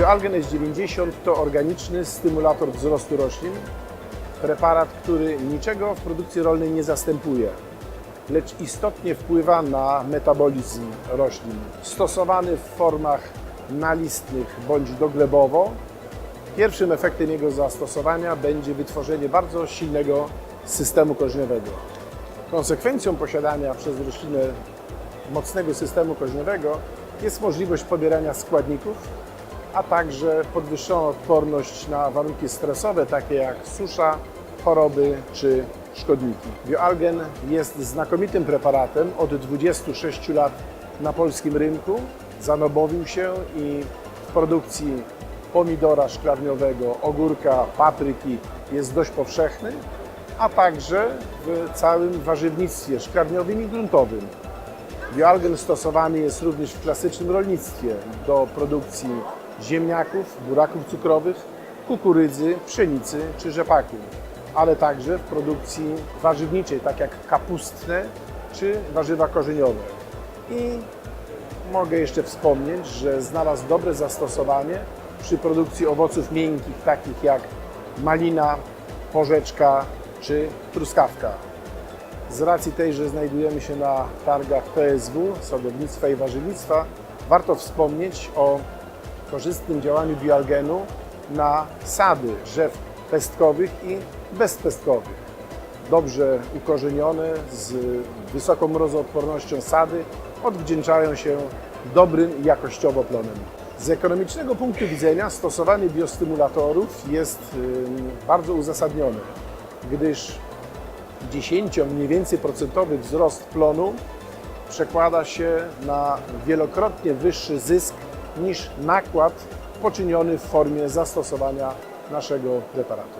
Bioalgen S90 to organiczny stymulator wzrostu roślin, preparat, który niczego w produkcji rolnej nie zastępuje, lecz istotnie wpływa na metabolizm roślin. Stosowany w formach nalistnych bądź doglebowo, pierwszym efektem jego zastosowania będzie wytworzenie bardzo silnego systemu korzeniowego. Konsekwencją posiadania przez roślinę mocnego systemu korzeniowego jest możliwość pobierania składników, a także podwyższoną odporność na warunki stresowe, takie jak susza, choroby czy szkodniki. Bioalgen jest znakomitym preparatem. Od 26 lat na polskim rynku zanobowił się i w produkcji pomidora szklarniowego, ogórka, papryki jest dość powszechny, a także w całym warzywnictwie szklarniowym i gruntowym. Bioalgen stosowany jest również w klasycznym rolnictwie do produkcji ziemniaków, buraków cukrowych, kukurydzy, pszenicy czy rzepaku, ale także w produkcji warzywniczej, tak jak kapustne czy warzywa korzeniowe. I mogę jeszcze wspomnieć, że znalazł dobre zastosowanie przy produkcji owoców miękkich, takich jak malina, porzeczka czy truskawka. Z racji tej, że znajdujemy się na targach PSW, sadownictwa i warzywnictwa, warto wspomnieć o korzystnym działaniu bioalgenu na sady drzew pestkowych i bezpestkowych. Dobrze ukorzenione, z wysoką mrozoodpornością sady odwdzięczają się dobrym jakościowo plonem. Z ekonomicznego punktu widzenia stosowanie biostymulatorów jest bardzo uzasadnione, gdyż 10 mniej więcej procentowy wzrost plonu przekłada się na wielokrotnie wyższy zysk niż nakład poczyniony w formie zastosowania naszego preparatu.